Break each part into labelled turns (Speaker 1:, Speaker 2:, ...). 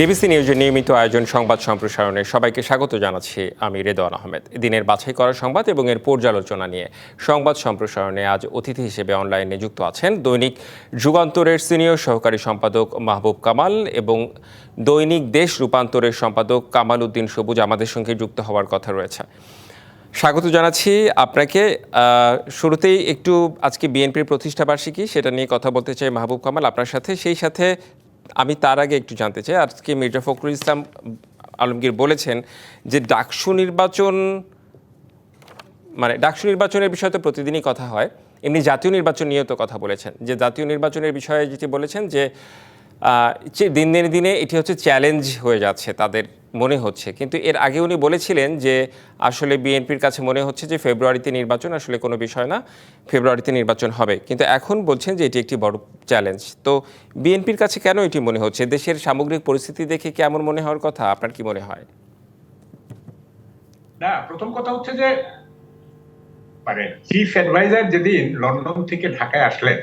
Speaker 1: DBC নিউজের নিয়মিত আয়োজন সংবাদ সম্প্রসারণে সবাইকে স্বাগত জানাচ্ছি আমি রেদওয়ান আহমেদ। দিনের বাছাই করা সংবাদ এবং এর পর্যালোচনা নিয়ে। সংবাদ সম্প্রসারণে আজ অতিথি হিসেবে অনলাইনে যুক্ত আছেন দৈনিক যুগান্তরের সিনিয়র সহকারী সম্পাদক মাহবুব কামাল এবং দৈনিক দেশ রূপান্তরের সম্পাদক কামাল উদ্দিন সবুজ আমাদের সঙ্গে যুক্ত হওয়ার কথা রয়েছে। স্বাগত জানাচ্ছি আপনাকে। শুরুতেই একটু আজকে বিএনপির প্রতিষ্ঠা বার্ষিকী সেটা নিয়ে কথা বলতে চাই মাহবুব কামাল আপনার সাথে। সেই সাথে আমি তার আগে একটু জানতে চাই, আজকে মির্জা ফখরুল ইসলাম আলমগীর বলেছেন যে ডাকসু নির্বাচন মানে ডাকসু নির্বাচনের বিষয়ে তো প্রতিদিনই কথা হয়, এমনি জাতীয় নির্বাচন নিয়েও তো কথা বলেছেন। যে জাতীয় নির্বাচনের বিষয়ে যেটি বলেছেন যে দিন দিনে দিনে এটি হচ্ছে চ্যালেঞ্জ হয়ে যাচ্ছে তাদের মনে হচ্ছে। কিন্তু এর আগে উনি বলেছিলেন যে আসলে বিএনপির কাছে মনে হচ্ছে যে ফেব্রুয়ারিতে নির্বাচন আসলে কোনো বিষয় না, ফেব্রুয়ারিতে নির্বাচন হবে। কিন্তু এখন বলছেন যে এটি একটি বড় চ্যালেঞ্জ তো বিএনপির কাছে কেন এটি মনে হচ্ছে? দেশের সামগ্রিক পরিস্থিতি দেখে কেমন মনে হওয়ার কথা? আপনার কি মনে হয়?
Speaker 2: না, প্রথম কথা হচ্ছে যে মানে চিফ অ্যাডভাইজার যেদিন লন্ডন থেকে ঢাকায় আসলেন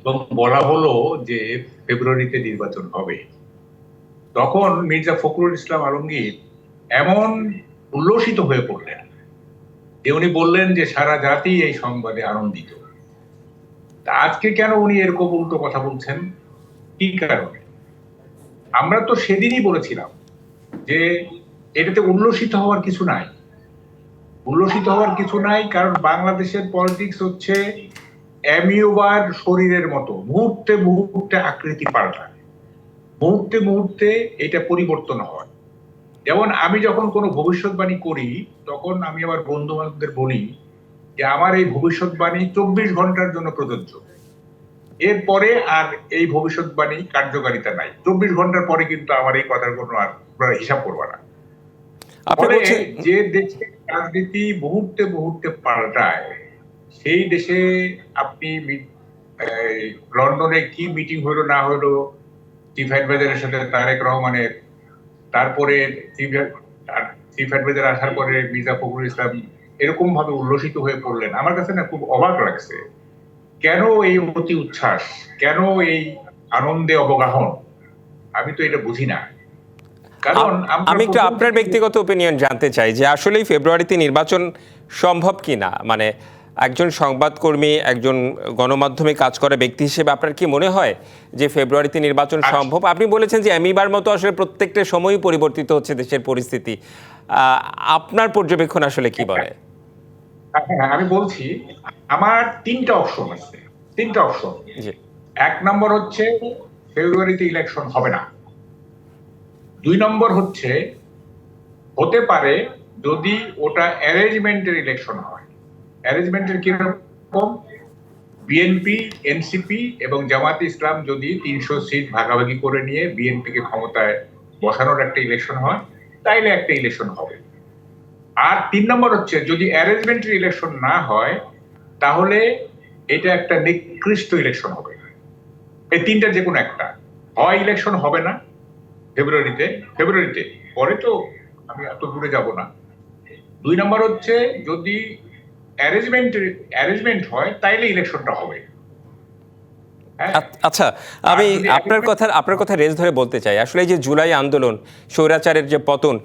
Speaker 2: এবং বলা হলো যে ফেব্রুয়ারিতে নির্বাচন হবে তখন মির্জা ফখরুল ইসলাম আলমগীর এমন উল্লসিত হয়ে পড়লেন যে উনি বললেন যে সারা জাতি এই সংবাদে আনন্দিত। আজকে কেন উনি এরকম উল্টো কথা বলছেন? কি কারণে? আমরা তো সেদিনই বলেছিলাম যে এটাতে উল্লসিত হওয়ার কিছু নাই। উল্লসিত হওয়ার কিছু নাই কারণ বাংলাদেশের পলিটিক্স হচ্ছে অ্যামিওবার শরীরের মতো, মুহূর্তে মুহূর্তে আকৃতি পাল্টায়। মুহূর্তে মুহূর্তে এটা পরিবর্তন হয়। যেমন আমি যখন কোনো ভবিষ্যৎবাণী করি তখন আমি আমার বন্ধু বান্ধবদের বলি যে আমার এই ভবিষ্যৎবাণী চব্বিশ ঘণ্টার জন্য প্রযোজ্য। এরপরে আর এই ভবিষ্যৎবাণী কার্যকারিতা নাই। চব্বিশ ঘণ্টার পরে কিন্তু আমার এই কথার কোনো আর হিসাব করবা না। ফলে যে দেশে রাজনীতি মুহূর্তে মুহূর্তে পাল্টায় সেই দেশে আপনি লন্ডনে কি মিটিং হলো না হলো চিফ অ্যাডভাইজারের সাথে তারেক রহমানের তারপরে চিফ চিফ অ্যাডভাইজার আসার পরে মির্জা ফখরুল ইসলাম এরকম ভাবে উল্লসিত হয়ে পড়লেন। আমার কাছে না খুব অবাক লাগছে। কেন এই অতি উচ্ছ্বাস? কেন এই আনন্দে অবগাহন? আমি তো এটা বুঝি না। কারণ
Speaker 1: আমি একটু আপনার ব্যক্তিগত ওপিনিয়ন জানতে চাই যে আসলেই ফেব্রুয়ারিতে নির্বাচন সম্ভব কি না মানে একজন সংবাদকর্মী একজন গণমাধ্যমে কাজ করা ব্যক্তি হিসেবে আপনার কি মনে হয় যে ফেব্রুয়ারিতে নির্বাচন
Speaker 2: আচ্ছা।
Speaker 1: সম্ভব? আপনি বলেছেন যে এমিবার মতো আসলে প্রত্যেকটা সময়ই পরিবর্তিত হচ্ছে দেশের পরিস্থিতি। আপনার পর্যবেক্ষণ আসলে কি বলে?
Speaker 2: হ্যাঁ, আমি বলছি আমার তিনটা অপশন আছে। তিনটা অপশন।
Speaker 1: জি।
Speaker 2: এক নম্বর হচ্ছে ফেব্রুয়ারিতে ইলেকশন হবে না। দুই নম্বর হচ্ছে হতে পারে যদি ওটা অ্যারেঞ্জমেন্টের ইলেকশন হয়। অ্যারেঞ্জমেন্টের কীরকম? বিএনপি এনসিপি এবং জামাত ইসলাম যদি তিনশো সিট ভাগাভাগি করে নিয়ে বিএনপিকে ক্ষমতায় বসানোর একটা ইলেকশন হয়, তাইলে একটা ইলেকশন হবে। আর তিন নম্বর হচ্ছে, যদি অ্যারেঞ্জমেন্টের ইলেকশন না হয়, তাহলে এটা একটা নিকৃষ্ট ইলেকশন হবে। এই তিনটা যে কোনো একটা। হয় ইলেকশন হবে না ফেব্রুয়ারিতে ফেব্রুয়ারিতে পরে তো আমি এত দূরে যাব না। দুই নম্বর হচ্ছে, যদি অ্যারেঞ্জমেন্ট অ্যারেঞ্জমেন্ট হয় তাইলে ইলেকশনটা হবে। হ্যাঁ?
Speaker 1: আচ্ছা আমি আপনার কথা আপনার কথা রেজ ধরে বলতে চাই। আসলে এই যে জুলাই আন্দোলন স্বৈরাচারের যে পতন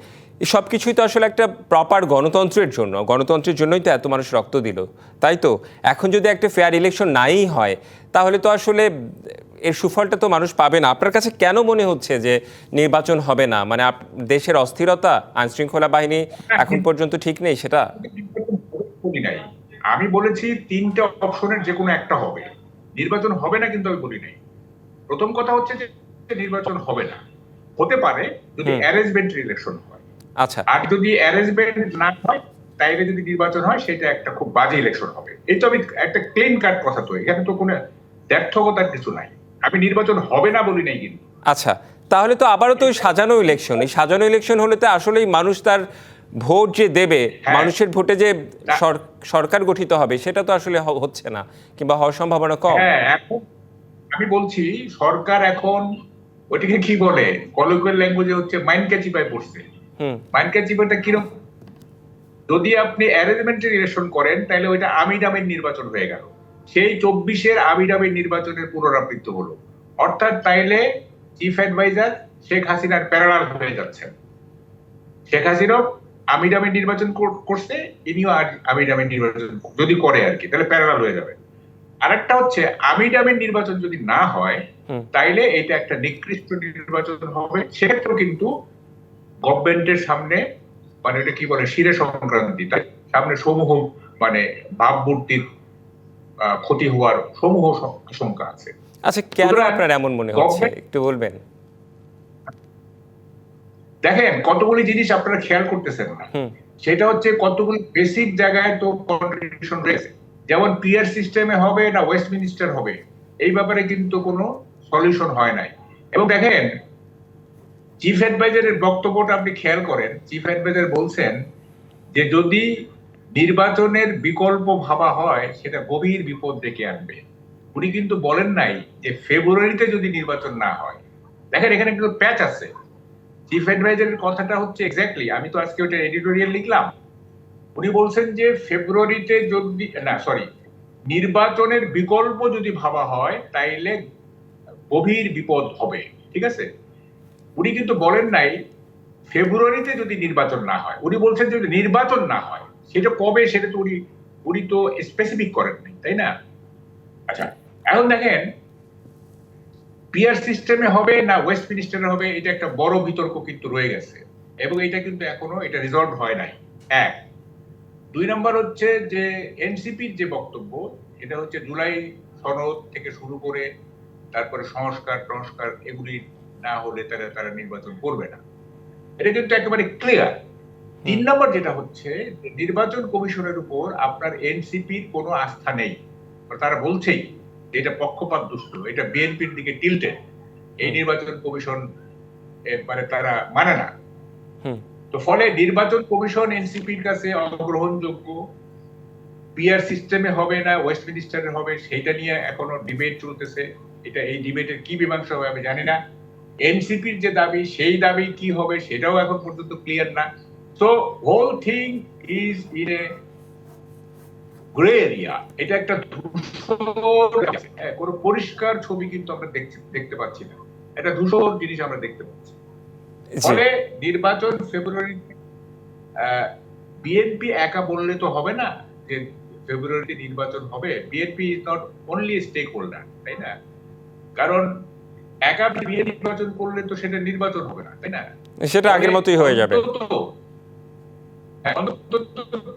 Speaker 1: সব কিছুই তো আসলে একটা প্রপার গণতন্ত্রের জন্য। গণতন্ত্রের জন্যই তো এত মানুষ রক্ত দিল তাই তো? এখন যদি একটা ফেয়ার ইলেকশন নাই হয় তাহলে তো আসলে এর সুফলটা তো মানুষ পাবে না। আপনার কাছে কেন মনে হচ্ছে যে নির্বাচন হবে না? মানে দেশের অস্থিরতা আইনশৃঙ্খলা বাহিনী এখন পর্যন্ত ঠিক নেই সেটা?
Speaker 2: বলি নাই। আমি বলেছি তিনটা অপশনের যে কোনো একটা হবে। নির্বাচন হবে না কিন্তু আমি বলি নাই। প্রথম কথা হচ্ছে যে নির্বাচন হবে না। হতে পারে যদি অ্যারেঞ্জমেন্ট ইলেকশন হয়।
Speaker 1: আচ্ছা।
Speaker 2: আর যদি অ্যারেঞ্জমেন্ট না হয় তাইলে যদি নির্বাচন হয় সেটা একটা খুব বাজে ইলেকশন হবে। এই তো আমি একটা ক্লিন কার্ড কথা তো এখানে তো কোনো ব্যর্থকতার কিছু নাই। আমি নির্বাচন হবে না বলি নাই কিন্তু।
Speaker 1: আচ্ছা তাহলে তো আবারও তো ওই সাজানো ইলেকশন এই সাজানো ইলেকশন হলে তো আসলেই মানুষ তার ভোট যে দেবে
Speaker 2: হ্যাঁ।
Speaker 1: মানুষের ভোটে যে সরকার গঠিত হবে সেটা তো আসলে হচ্ছে না কিংবা হওয়ার সম্ভাবনা কম।
Speaker 2: হ্যাঁ আমি বলছি সরকার এখন ওইটাকে কি বলে? কলোকুয়াল ল্যাঙ্গুয়েজে হচ্ছে মাইন্ড ক্যাচিপায় পড়ছে।
Speaker 1: হুম।
Speaker 2: মাইন্ড ক্যাচিপাটা কীরকম যদি আপনি অ্যারেঞ্জমেন্টের ইলেকশন করেন তাহলে ওইটা আমিডামের নির্বাচন হয়ে গেল। সেই চব্বিশের আমিডামের নির্বাচনের পুনরাবৃত্ত হলো। অর্থাৎ তাইলে চিফ অ্যাডভাইজার শেখ হাসিনার প্যারালাল হয়ে যাচ্ছেন। শেখ হাসিনাও আমিরামে নির্বাচন করছে ইনিও আমিরামে নির্বাচন যদি করে আর কি তাহলে প্যারালাল হয়ে যাবে। আরেকটা হচ্ছে আমিরামের নির্বাচন যদি না হয় তাইলে এটা একটা নিকৃষ্ট নির্বাচন হবে। সেক্ষেত্রেও কিন্তু গভর্নমেন্টের সামনে মানে এটা কি বলে শিরে সংক্রান্তি তাই সামনে সমূহ মানে ভাবমূর্তির ক্ষতি হওয়ার সমূহ আশঙ্কা আছে।
Speaker 1: আচ্ছা কেন আপনার এমন মনে হচ্ছে? একটু বলবেন।
Speaker 2: দেখেন কতগুলি জিনিস আপনারা খেয়াল করতেছেন না। সেটা হচ্ছে কতগুলি বেসিক জায়গায় তো কন্ট্রাডিকশন রয়েছে। যেমন পিয়ার সিস্টেমে হবে না ওয়েস্টমিনিস্টার হবে। এই ব্যাপারে কিন্তু কোনো সলিউশন হয় নাই। এবং দেখেন চিফ অ্যাডভাইজারের বক্তব্যটা আপনি খেয়াল করেন। চিফ অ্যাডভাইজার বলছেন যে যদি নির্বাচনের বিকল্প ভাবা হয় সেটা গভীর বিপদ ডেকে আনবে। উনি কিন্তু বলেন নাই যে ফেব্রুয়ারিতে যদি নির্বাচন না হয়। দেখেন এখানে কিন্তু প্যাচ আছে। চিফ অ্যাডভাইজারের কথাটা হচ্ছে এক্স্যাক্টলি আমি তো আজকে ওটা এডিটোরিয়াল লিখলাম। উনি বলছেন যে ফেব্রুয়ারিতে যদি, না সরি নির্বাচনের বিকল্প যদি ভাবা হয়, তাইলে গভীর বিপদ হবে, ঠিক আছে? উনি কিন্তু বলেন নাই ফেব্রুয়ারিতে যদি নির্বাচন না হয়, উনি বলছেন যদি নির্বাচন না হয়, সেটা কবে, সেটা তো উনি উনি তো স্পেসিফিক করেন নাই তাই না? আচ্ছা এখন দেখেন পিয়ার সিস্টেমে হবে না ওয়েস্ট মিনিস্টারে হবে এটা একটা বড় বিতর্ক কিন্তু রয়ে গেছে। এবং এটা কিন্তু এখনও এটা রিজলভ হয় নাই। এক। দুই নম্বর হচ্ছে যে এনসিপির যে বক্তব্য এটা হচ্ছে জুলাই সনদ থেকে শুরু করে তারপরে সংস্কার সংস্কার এগুলি না হলে তারা তারা নির্বাচন করবে না। এটা কিন্তু একেবারে ক্লিয়ার তিন নম্বর যেটা হচ্ছে নির্বাচন কমিশনের উপর আপনার এনসিপির কোনো আস্থা নেই। তারা বলছেই। এটা পক্ষপাত দুষ্ট এটা বিএনপির দিকে টিলটে এই নির্বাচন কমিশন মানে তারা মানে না। তো ফলে নির্বাচন কমিশন এনসিপির কাছে অগ্রহণযোগ্য পিআর সিস্টেমে হবে না ওয়েস্ট মিনিস্টারে হবে সেইটা নিয়ে এখনও ডিবেট চলতেছে। এটা এই ডিবেটের কি মীমাংসা হবে আমি জানি না। এনসিপির যে দাবি সেই দাবি কি হবে সেটাও এখন পর্যন্ত ক্লিয়ার না। So whole thing is in a grey area এটা একটা হ্যাঁ, কোনো পরিষ্কার ছবি কিন্তু আমরা দেখতে পাচ্ছি না। এটা ধূসর জিনিস আমরা দেখতে পাচ্ছি। ফলে নির্বাচন ফেব্রুয়ারি বিএনপি একা বললে তো হবে না যে ফেব্রুয়ারিতে নির্বাচন হবে। BNP is not only stakeholder তাই না? কারণ একা বিএনপি নির্বাচন করলে তো সেটা নির্বাচন হবে না তাই না?
Speaker 1: সেটা আগের মতোই হয়ে যাবে।
Speaker 2: অন্তত-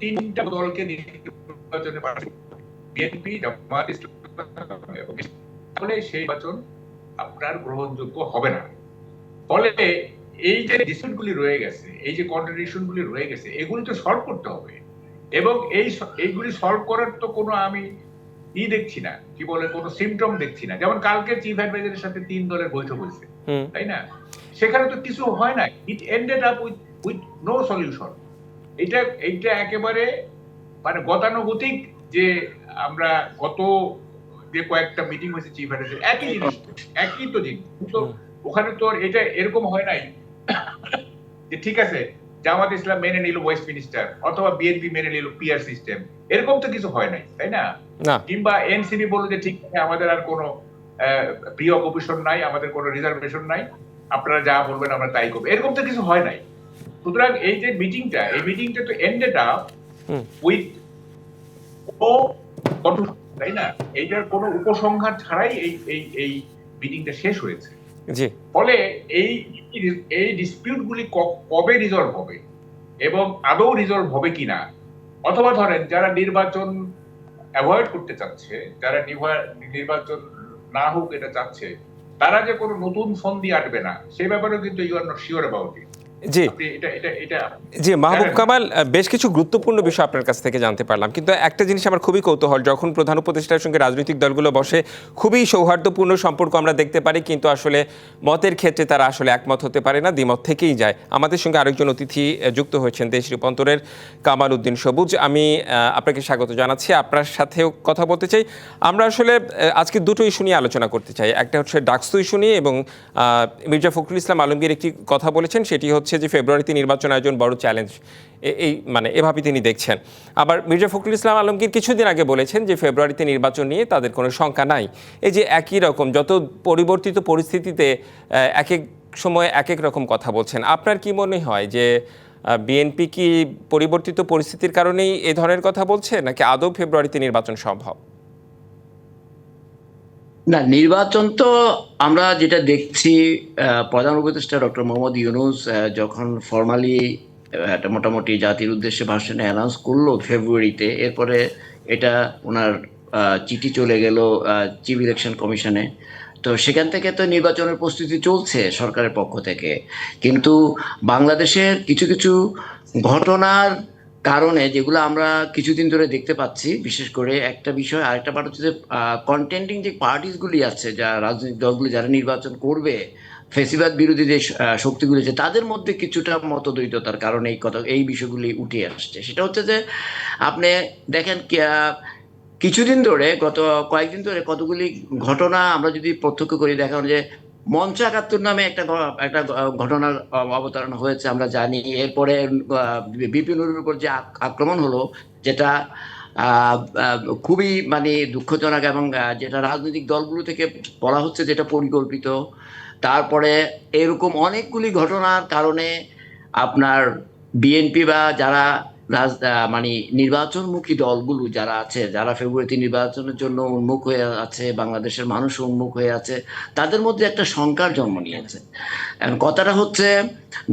Speaker 2: তিনটা দলকে নির্বাচনে বিএনপি জামাত ইসলাম সেই নির্বাচন আপনার গ্রহণযোগ্য হবে না। ফলে এই যে ডিসপিউট গুলি রয়ে গেছে এই যে কন্ট্রাডিকশন গুলি রয়ে গেছে এগুলি তো সলভ করতে হবে। এবং এই এইগুলি সলভ করার তো কোনো আমি ই দেখছি না কি বলে কোনো সিমটম দেখছি না। যেমন কালকে চিফ অ্যাডভাইজারের সাথে তিন দলের বৈঠক হয়েছে তাই না? সেখানে তো কিছু হয় না it ended up with with no solution এটা এইটা একেবারে গতানুগতিক যে আমরা গত যে কয়েকটা মিটিং হয়েছে চিফ অ্যাডভাইজার একই জিনিস একই তো জিনিস। তো ওখানে তো এটা এরকম হয় নাই যে ঠিক আছে জামাত ইসলাম মেনে নিল ওয়েস্ট মিনিস্টার অথবা বিএনপি মেনে নিল পিআর সিস্টেম এরকম তো কিছু হয় নাই তাই না? কিংবা এনসিবি বলল যে ঠিক আছে আমাদের আর কোনো প্রিয় কমিশন নাই আমাদের কোনো রিজার্ভেশন নাই আপনারা যা বলবেন আমরা তাই করব এরকম তো কিছু হয় নাই। সুতরাং এই যে মিটিংটা এই মিটিংটা তো এন্ডেড আপ
Speaker 1: হুম।
Speaker 2: উইথ ও তাই না? এইটার কোনো উপসংহার ছাড়াই এই এই এই মিটিংটা শেষ হয়েছে।
Speaker 1: জি।
Speaker 2: ফলে এই এই ডিসপিউট গুলি কবে রিজলভ হবে এবং আদৌ রিজলভ হবে কিনা? অথবা ধরেন যারা নির্বাচন অ্যাভয়েড করতে চাচ্ছে যারা নির্বাচন না হোক এটা চাচ্ছে তারা যে কোনো নতুন ফন্দি আটবে না সে ব্যাপারেও কিন্তু you are not sure about it
Speaker 1: জি।
Speaker 2: এটা এটা এটা
Speaker 1: জি মাহবুব কামাল বেশ কিছু গুরুত্বপূর্ণ বিষয় আপনার কাছ থেকে জানতে পারলাম। কিন্তু একটা জিনিস আমার খুবই কৌতূহল যখন প্রধান উপদেষ্টার সঙ্গে রাজনৈতিক দলগুলো বসে খুবই সৌহার্দ্যপূর্ণ সম্পর্ক আমরা দেখতে পারি কিন্তু আসলে মতের ক্ষেত্রে তারা আসলে একমত হতে পারে না দ্বিমত থেকেই যায়। আমাদের সঙ্গে আরেকজন অতিথি যুক্ত হয়েছেন দেশ রূপান্তরের কামাল উদ্দিন সবুজ। আমি আপনাকে স্বাগত জানাচ্ছি। আপনার সাথেও কথা বলতে চাই। আমরা আসলে আজকে দুটো ইস্যু নিয়ে আলোচনা করতে চাই। একটা হচ্ছে ডাকসু ইস্যু নিয়ে এবং মির্জা ফখরুল ইসলাম আলমগীর একটি কথা বলেছেন সেটি হচ্ছে যে ফেব্রুয়ারিতে নির্বাচন আয়োজন বড় চ্যালেঞ্জ। এই মানে এভাবে তিনি দেখছেন। আবার মির্জা ফখরুল ইসলাম আলমগীর কিছুদিন আগে বলেছেন যে ফেব্রুয়ারিতে নির্বাচন নিয়ে তাদের কোনো শঙ্কা নাই। এই যে একই রকম যত পরিবর্তিত পরিস্থিতিতে এক এক সময় এক এক রকম কথা বলছেন, আপনার কি মনে হয় যে বিএনপি কি পরিবর্তিত পরিস্থিতির কারণেই এ ধরনের কথা বলছে, নাকি আদৌ ফেব্রুয়ারিতে নির্বাচন সম্ভব?
Speaker 3: না, নির্বাচন তো আমরা যেটা দেখছি প্রধান উপদেষ্টা ডক্টর মোহাম্মদ ইউনুস যখন ফর্মালি একটা মোটামুটি জাতির উদ্দেশ্যে ভাষণে অ্যানাউন্স করল ফেব্রুয়ারিতে এরপরে এটা ওনার চিঠি চলে গেল চিফ ইলেকশন কমিশনে তো সেখান থেকে তো নির্বাচনের প্রস্তুতি চলছে সরকারের পক্ষ থেকে। কিন্তু বাংলাদেশের কিছু কিছু ঘটনার কারণে যেগুলো আমরা কিছুদিন ধরে দেখতে পাচ্ছি, বিশেষ করে একটা বিষয়, আরেকটা পার্ট হচ্ছে যে কন্টেন্টিং যে পার্টিসগুলি আছে, যা রাজনৈতিক দলগুলি যারা নির্বাচন করবে, ফেসিবাদ বিরোধী যে শক্তিগুলি আছে, তাদের মধ্যে কিছুটা মতদ্বৈততার কারণে এই কথা, এই বিষয়গুলি উঠে আসছে। সেটা হচ্ছে যে, আপনি দেখেন কিছুদিন ধরে, গত কয়েকদিন ধরে কতগুলি ঘটনা আমরা যদি প্রত্যক্ষ করি, দেখানো যে মঞ্চ একাত্তর নামে একটা একটা ঘটনার অব- অবতারণা হয়েছে, আমরা জানি। এরপরে বিপিনুরের উপর যে আক্রমণ হলো, যেটা খুবই মানে দুঃখজনক এবং যেটা রাজনৈতিক দলগুলো থেকে বলা হচ্ছে যেটা পরিকল্পিত। তারপরে এরকম অনেকগুলি ঘটনার কারণে আপনার বিএনপি বা যারা রাজ মানে নির্বাচনমুখী দলগুলো যারা আছে, যারা ফেব্রুয়ারিতে নির্বাচনের জন্য উন্মুখ হয়ে আছে, বাংলাদেশের মানুষ উন্মুখ হয়ে আছে, তাদের মধ্যে একটা শঙ্কার জন্ম নিয়েছে। এখন কথাটা হচ্ছে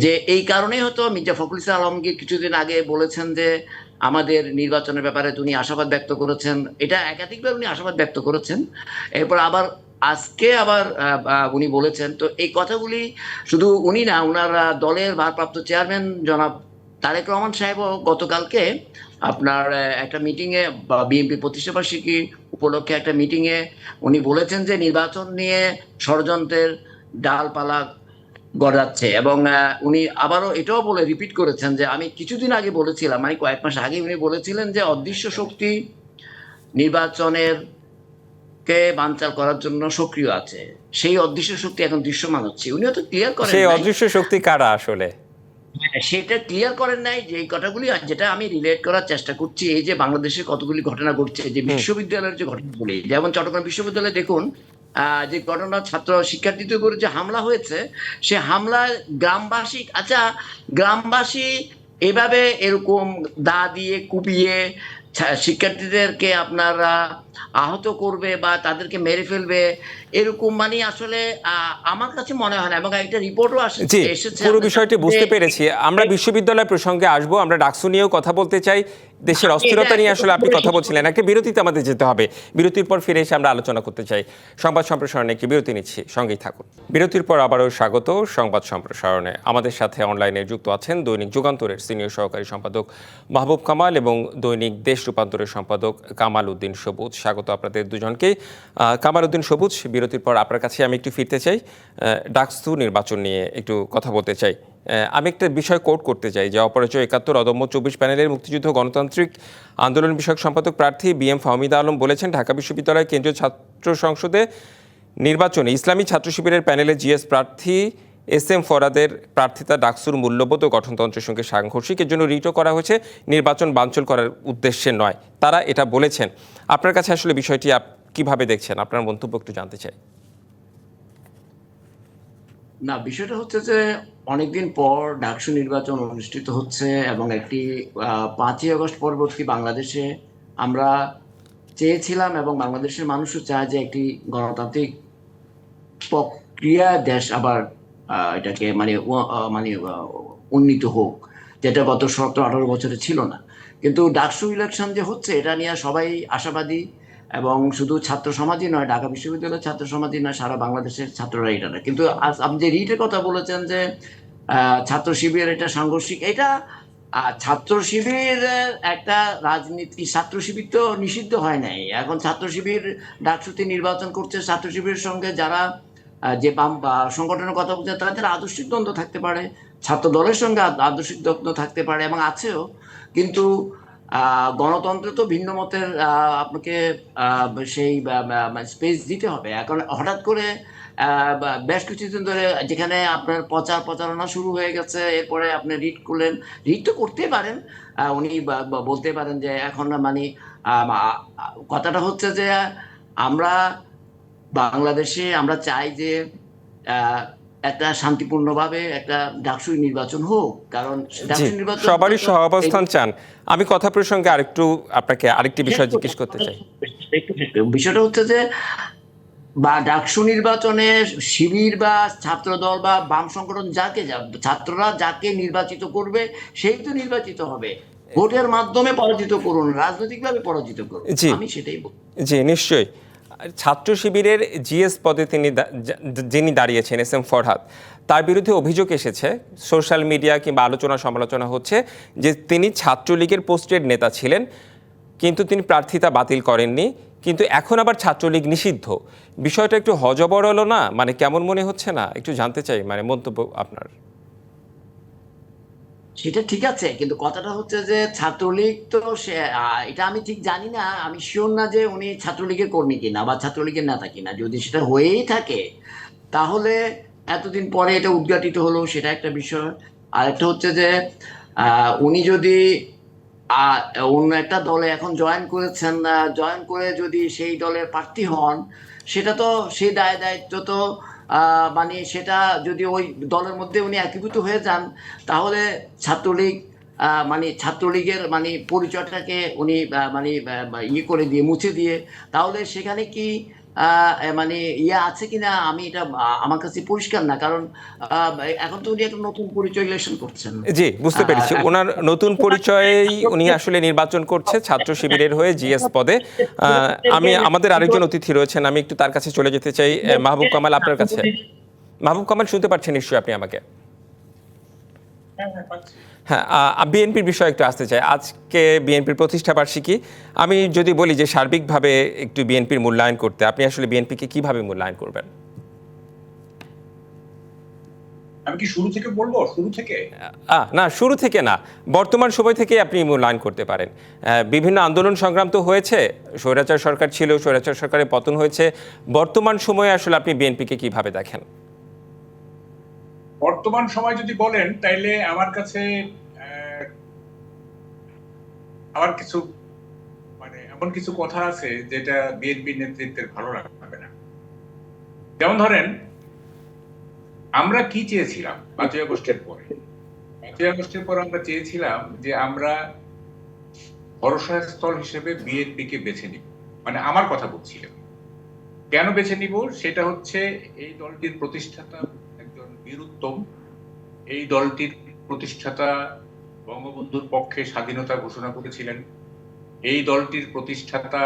Speaker 3: যে এই কারণেই হয়তো মির্জা ফখরুল ইসলাম আলমগীর কিছুদিন আগে বলেছেন যে আমাদের নির্বাচনের ব্যাপারে উনি আশাবাদ ব্যক্ত করেছেন, এটা একাধিকবার উনি আশাবাদ ব্যক্ত করেছেন। এরপর আবার আজকে আবার উনি বলেছেন, তো এই কথাগুলি শুধু উনি না ওনার দলের ভারপ্রাপ্ত চেয়ারম্যান জনাব তারেক রহমান সাহেবও গতকালকে আপনার একটা মিটিংয়ে বা বিএনপি প্রতিষ্ঠাবার্ষিকী উপলক্ষে একটা মিটিংয়ে উনি বলেছেন যে নির্বাচন নিয়ে ষড়যন্ত্রের ডালপালা গড়াচ্ছে এবং উনি আবারও এটাও বলে রিপিট করেছেন যে আমি কিছুদিন আগে বলেছিলাম মানে কয়েক মাস আগে উনি বলেছিলেন যে অদৃশ্য শক্তি নির্বাচনের কে বানচাল করার জন্য সক্রিয় আছে। সেই অদৃশ্য শক্তি এখন দৃশ্যমান হচ্ছে। উনিও তো ক্লিয়ার করেন
Speaker 1: সেই অদৃশ্য শক্তি কারা আসলে?
Speaker 3: সেটা ক্লিয়ার করেন নাই যে এই কথাগুলি যেটা আমি রিলেট করার চেষ্টা করছি এই যে বাংলাদেশে কতগুলি ঘটনা ঘটছে যে বিশ্ববিদ্যালয়ের যে ঘটনাগুলি যেমন চট্টগ্রাম বিশ্ববিদ্যালয়ে দেখুন আহ, যে ঘটনা ছাত্র শিক্ষার্থীদের উপরে যে হামলা হয়েছে সে হামলা গ্রামবাসী আচ্ছা গ্রামবাসী এভাবে এরকম দা দিয়ে কুপিয়ে শিক্ষার্থীদেরকে আপনারা আহত করবে বা তাদেরকে মেরে ফেলবে এরকম মানে আসলে আমার কাছে মনে হয় না এবং একটা রিপোর্টও এসেছে
Speaker 1: পুরো বিষয়টি বুঝতে পেরেছি। আমরা বিশ্ববিদ্যালয় প্রসঙ্গে আসব আমরা ডাকসু নিয়েও কথা বলতে চাই। দেশের অস্থিরতা নিয়ে আসলে আপনি কথা বলছিলেন একটা বিরতিতে আমাদের যেতে হবে। বিরতির পর ফিরে এসে আমরা আলোচনা করতে চাই। সংবাদ সম্প্রসারণে একটি বিরতি নিচ্ছি সঙ্গেই থাকুন। বিরতির পর আবারও স্বাগত সংবাদ সম্প্রসারণে। আমাদের সাথে অনলাইনে যুক্ত আছেন দৈনিক যুগান্তরের সিনিয়র সহকারী সম্পাদক মাহবুব কামাল এবং দৈনিক দেশ রূপান্তরের সম্পাদক কামাল উদ্দিন সবুজ। স্বাগত আপনাদের দুজনকে। কামাল উদ্দিন সবুজ, বিরতির পর আপনার কাছে আমি একটু ফিরতে চাই। ডাকসু নির্বাচন নিয়ে একটু কথা বলতে চাই। আমি একটা বিষয় কোট করতে চাই, যে অপরাজয় একাত্তর অদম্য চব্বিশ প্যানেলের মুক্তিযুদ্ধ গণতান্ত্রিক আন্দোলন বিষয়ক সম্পাদক প্রার্থী বি এম ফাহমিদা আলম বলেছেন, ঢাকা বিশ্ববিদ্যালয়ের কেন্দ্রীয় ছাত্র সংসদে নির্বাচনে ইসলামী ছাত্র শিবিরের প্যানেলে জিএস প্রার্থী এস এম ফরাদের প্রার্থিতা ডাকসুর মূল্যবোধ ও গঠনতন্ত্রের সঙ্গে সাংঘর্ষিক, এর জন্য রিটও করা হয়েছে। নির্বাচন বাঞ্চল করার উদ্দেশ্যে নয়। তারা এটা বলেছেন। আপনার কাছে আসলে বিষয়টি কীভাবে দেখছেন? আপনার মন্তব্য একটু জানতে চাই।
Speaker 3: না, বিষয়টা হচ্ছে যে অনেকদিন পর ডাকসু নির্বাচন অনুষ্ঠিত হচ্ছে এবং একটি পাঁচই আগস্ট পরবর্তী বাংলাদেশে আমরা চেয়েছিলাম এবং বাংলাদেশের মানুষও চায় যে একটি গণতান্ত্রিক প্রক্রিয়া দেশ আবার এটাকে মানে মানে উন্নীত হোক। যেটা গত সতেরো, আঠারো বছরে ছিল না। কিন্তু ডাকসু ইলেকশন যে হচ্ছে, এটা নিয়ে সবাই আশাবাদী এবং শুধু ছাত্র সমাজই নয়, ঢাকা বিশ্ববিদ্যালয়ের ছাত্র সমাজই নয়, সারা বাংলাদেশের ছাত্ররা এটা না কিন্তু আপনি যে রিটের কথা বলেছেন যে ছাত্র শিবির এটা সাংঘর্ষিক, এটা ছাত্র শিবির একটা রাজনীতি, ছাত্র শিবির তো নিষিদ্ধ হয় নাই। এখন ছাত্র শিবির ডাকসুতে নির্বাচন করছে, ছাত্র শিবিরের সঙ্গে যারা যে বাম সংগঠনের কথা বলছে তাদের আদর্শিক দ্বন্দ্ব থাকতে পারে ছাত্র দলের সঙ্গে আদর্শিক দ্বন্দ্ব থাকতে পারে এবং আছেও। কিন্তু গণতন্ত্রে তো ভিন্ন মতের আপনাকে সেই স্পেস দিতে হবে। এখন হঠাৎ করে বেশ কিছুদিন ধরে যেখানে আপনার প্রচার প্রচারণা শুরু হয়ে গেছে, এরপরে আপনি রিড করলেন রিড তো করতেই পারেন। উনি বলতে পারেন যে, এখন মানে কথাটা হচ্ছে যে, আমরা বাংলাদেশে আমরা চাই যে একটা শান্তিপূর্ণভাবে একটা ডাকসুই নির্বাচন হোক কারণ নির্বাচন
Speaker 1: সবারই সহাবস্থান চান। আমি কথা প্রসঙ্গে আরেকটু আপনাকে আরেকটি বিষয় জিজ্ঞেস করতে চাই।
Speaker 3: বিষয়টা হচ্ছে যে বা ডাকসু নির্বাচনে শিবির বা ছাত্রদল বা বাম সংগঠন যাকে যা- ছাত্ররা যাকে নির্বাচিত করবে সেই তো নির্বাচিত হবে। ভোটের মাধ্যমে পরাজিত করুন রাজনৈতিকভাবে পরাজিত করুন। আমি সেটাই
Speaker 1: জি নিশ্চয়ই। ছাত্র শিবিরের জিএস পদে তিনি যিনি দাঁড়িয়েছেন, এস এম ফরহাদ। তার বিরুদ্ধে অভিযোগ এসেছে, সোশ্যাল মিডিয়া কিংবা আলোচনা সমালোচনা হচ্ছে যে তিনি ছাত্রলীগের পোস্টেড নেতা ছিলেন, কিন্তু তিনি প্রার্থিতা বাতিল করেননি, কিন্তু এখন আবার ছাত্রলীগ নিষিদ্ধ। বিষয়টা একটু হজবর হলো না? মানে কেমন মনে হচ্ছে না? একটু জানতে চাই মানে মন্তব্য আপনার।
Speaker 3: সেটা ঠিক আছে, কিন্তু কথাটা হচ্ছে যে ছাত্রলীগ তো সে এটা আমি ঠিক জানি না, আমি শিওর না যে উনি ছাত্রলীগের কর্মী কিনা বা ছাত্রলীগের নেতা কিনা। যদি সেটা হয়েই থাকে, তাহলে এতদিন পরে এটা উদ্ঘাটিত হলো, সেটা একটা বিষয়। আর একটা হচ্ছে যে উনি যদি অন্য একটা দলে এখন জয়েন করেছেন জয়েন করে যদি সেই দলের প্রার্থী হন, সেটা তো সেই দায় দায়িত্ব তো মানে সেটা যদি ওই দলের মধ্যে উনি একীভূত হয়ে যান, তাহলে ছাত্রলীগ মানে ছাত্রলীগের মানে পরিচয়টাকে উনি মানে ইয়ে করে দিয়ে, মুছে দিয়ে, তাহলে সেখানে কি মানে ইয়ে আছে কিনা আমি এটা আমার কাছে পরিষ্কার না। কারণ এখন তো উনি একটা নতুন পরিচয় ইলেকশন করছেন।
Speaker 1: জি বুঝতে পেরেছি। ওনার নতুন পরিচয়েই উনি আসলে নির্বাচন করছে ছাত্র শিবিরের হয়ে জিএস পদে। আহ, আমি আমাদের আরেকজন অতিথি রয়েছেন আমি একটু তার কাছে চলে যেতে চাই। মাহবুব কামাল আপনার কাছে। মাহবুব কামাল শুনতে পাচ্ছেন নিশ্চয়ই আপনি আমাকে। হ্যাঁ বিএনপির বিষয়ে একটু আসতে চাই। আজকে বিএনপির প্রতিষ্ঠা বার্ষিকী আমি যদি বলি যে সার্বিকভাবে একটু বিএনপির মূল্যায়ন করতে আপনি আসলে বিএনপিকে কীভাবে মূল্যায়ন করবেন?
Speaker 2: আমি কি শুরু থেকে বলব? শুরু থেকে?
Speaker 1: না শুরু থেকে না। বর্তমান সময় থেকে আপনি মূল্যায়ন করতে পারেন। বিভিন্ন আন্দোলন সংগ্রাম তো হয়েছে। স্বৈরাচার সরকার ছিল স্বৈরাচার সরকারের পতন হয়েছে। বর্তমান সময়ে আসলে আপনি বিএনপিকে কীভাবে দেখেন?
Speaker 2: বর্তমান সময় যদি বলেন তাইলে আমার কাছে আমার কিছু মানে এমন কিছু কথা আছে যেটা বিএনপি নেতৃত্বের ভালো লাগবে না। যেমন ধরেন, আমরা কি চেয়েছিলাম পাঁচই আগস্টের পরে? পাঁচই আগস্টের পর আমরা চেয়েছিলাম যে আমরা ভরসা স্থল হিসেবে বিএনপি কে বেছে নিব। মানে আমার কথা বলছিলাম কেন বেছে নিব? সেটা হচ্ছে এই দলটির প্রতিষ্ঠাতা একজন বীরুত্তম এই দলটির প্রতিষ্ঠাতা বঙ্গবন্ধুর পক্ষে স্বাধীনতা ঘোষণা করেছিলেন। এই দলটির প্রতিষ্ঠাতা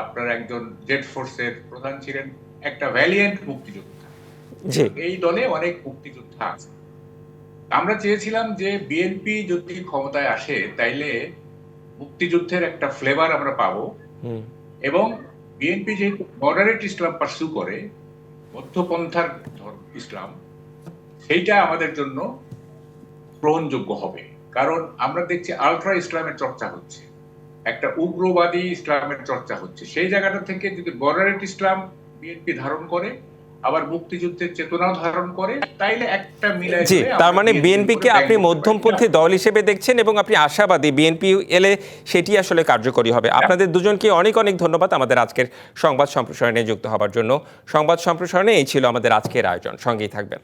Speaker 2: আপনার একজন জেড ফোর্সের প্রধান ছিলেন একটা ভ্যালিয়েন্ট মুক্তিযোদ্ধা। এই দলে অনেক মুক্তিযোদ্ধা আছে। আমরা চেয়েছিলাম যে বিএনপি যদি ক্ষমতায় আসে তাইলে মুক্তিযুদ্ধের একটা ফ্লেভার আমরা পাবো। এবং বিএনপি যেহেতু মডারেট ইসলাম পার্সু করে মধ্যপন্থার ইসলাম সেইটা আমাদের জন্য গ্রহণযোগ্য হবে। কারণ আমরা দেখছি আলট্রা ইসলামের চর্চা হচ্ছে। একটা উগ্রবাদী ইসলামের চর্চা হচ্ছে। সেই জায়গাটা থেকে যদি মডারেট ইসলাম বিএনপি ধারণ করে আবার মুক্তিযুদ্ধের চেতনাও ধারণ করে তাইলে একটা মিলাই
Speaker 1: জি তার মানে
Speaker 2: BNP
Speaker 1: বিএনপিকে
Speaker 2: করে
Speaker 1: আপনি। মধ্যমপন্থী দল হিসেবে দেখছেন এবং আপনি আশাবাদী বিএনপি এলে সেটি আসলে কার্যকরী হবে। আপনাদের দুজনকে অনেক অনেক ধন্যবাদ আমাদের আজকের সংবাদ সম্প্রসারণে যুক্ত হবার জন্য। সংবাদ সম্প্রসারণে এই ছিল আমাদের আজকের আয়োজন। সঙ্গেই থাকবেন।